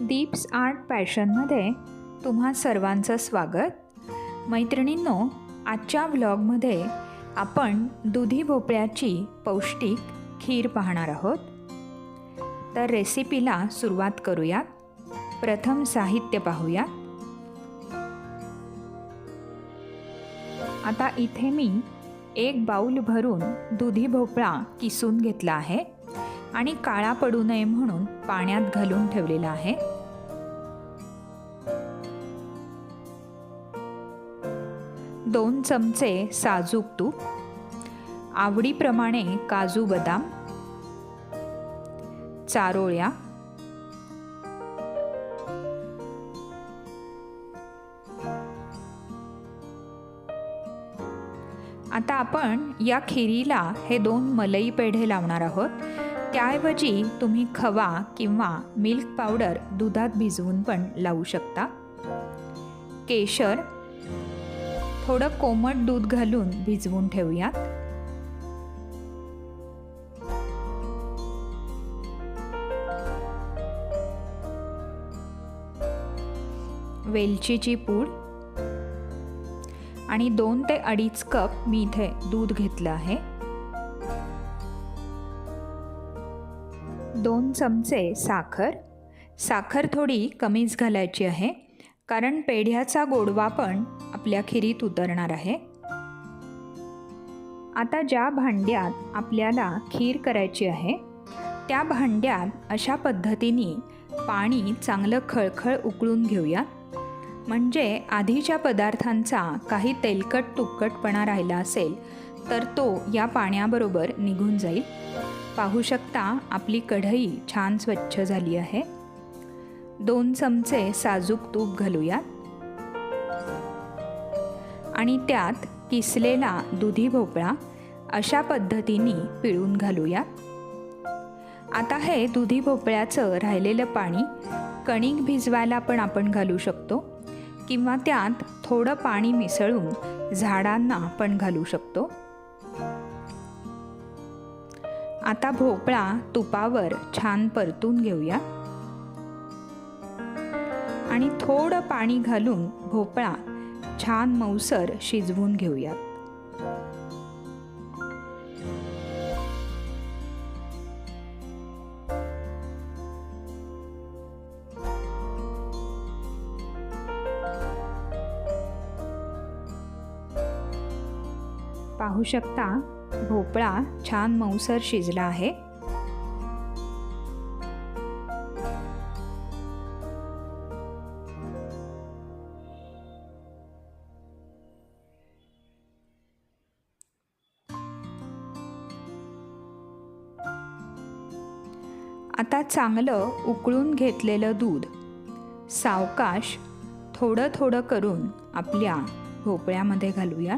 Deep's art पॅशनमध्ये तुम्हा सर्वांचं स्वागत. मैत्रिणींनो आजच्या व्लॉगमध्ये आपण दुधी भोपळ्याची पौष्टिक खीर पाहणार आहोत. तर रेसिपीला सुरुवात करूयात. प्रथम साहित्य पाहूयात. आता इथे मी एक बाऊल भरून दुधी भोपळा किसून घेतला आहे. आणि काळा पडू नये म्हणून पाण्यात घालून ठेवलेला आहे. दोन चमचे साजूक तूप आवडीप्रमाणे काजू बदाम चारोळ्या आता आपण या खिरीला हे दोन मलई पेढे लावणार आहोत. त्याऐवजी तुम्ही खवा किंवा मिल्क पावडर दुधात भिजवून पण लावू शकता. केशर थोडं कोमट दूध घालून भिजवून ठेवूयात. वेलचीची पूड आणि दोन ते अडीच कप मी इथे दूध घेतलं आहे. दोन चमचे साखर. साखर थोडी कमीच घालायची आहे कारण पेढ्याचा गोडवा पण आपल्या खिरीत उतरणार आहे. आता ज्या भांड्यात आपल्याला खीर करायची आहे त्या भांड्यात अशा पद्धतीने पाणी चांगलं खळखळ उकळून घेऊया. म्हणजे आधीच्या पदार्थांचा काही तेलकट तुपकटपणा राहिला असेल तर तो या पाण्याबरोबर निघून जाईल. पाहू शकता आपली कढई छान स्वच्छ झाली आहे. दोन चमचे साजूक तूप घालूयात. आणि त्यात किसलेला दुधी भोपळा अशा पद्धतीने पिळून घालूया आता हे दुधी भोपळ्याचं राहिलेलं पाणी कणिक भिजवायला पण आपण घालू शकतो किंवा त्यात थोडं पाणी मिसळून झाडांना पण घालू शकतो. आता भोपळा तुपावर छान परतून घेऊया. आणि थोडं पाणी घालून भोपळा छान मऊसर शिजवून घेऊयात पाहू शकता भोपळा छान मऊसर शिजला आहे. आता चांगलं उकळून घेतलेलं दूध सावकाश थोडं थोडं करून आपल्या भोपळ्यामध्ये घालूया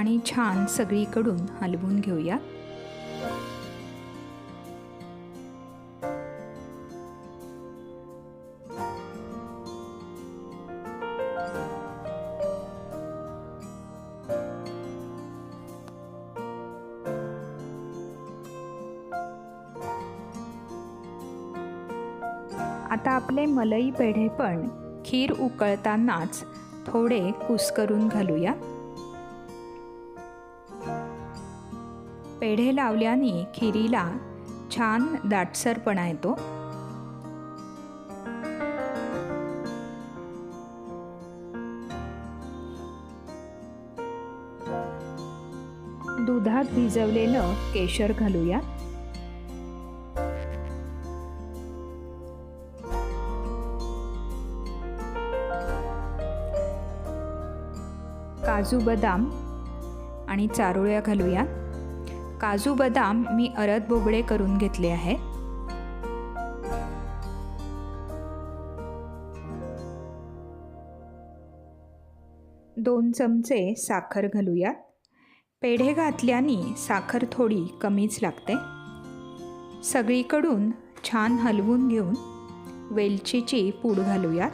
आणि छान सगळीकडून हलवून घेऊया. आता आपले मलई पेढे पण खीर उकळतानाच थोडे कुस्करून घालूया. पेढे लावल्याने खिरीला छान दाटसरपणा येतो. दुधात भिजवलेलं केशर घालूया. काजू बदाम आणि चारोळ्या घालूया काजू बदाम मी अरद बोबडे करून घेतले आहे. दोन चमचे साखर घालूयात. पेढे घातल्याने साखर थोडी कमीच लागते. सगळीकडून छान हलवून घेऊन वेलचीची पूड घालूयात.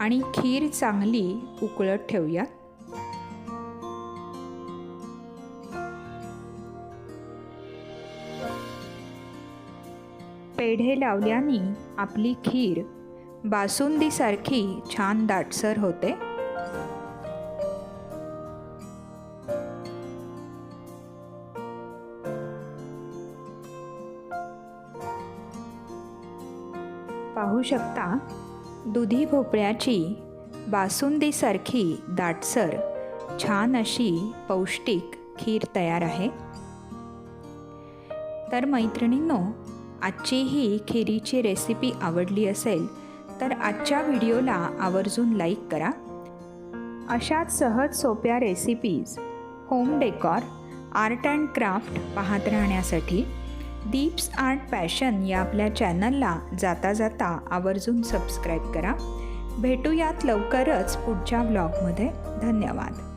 आणि खीर चांगली उकळत ठेवूयात. पेढे लावल्याने आपली खीर बासुंदीसारखी छान दाटसर होते. पाहू शकता दुधी भोपळ्याची बासुंदीसारखी दाटसर छान अशी पौष्टिक खीर तयार आहे. तर मैत्रिणींनो आजची ही खिरीची रेसिपी आवडली असेल तर आजच्या व्हिडिओला आवर्जून लाईक करा. अशाच सहज सोप्या recipes home decor art and craft पाहत राहण्यासाठी दीप्स आर्ट पॅशन या आपल्या चॅनलला जाता जाता आवर्जून सबस्क्राईब करा. भेटूयात लवकरच पुढच्या ब्लॉगमध्ये धन्यवाद.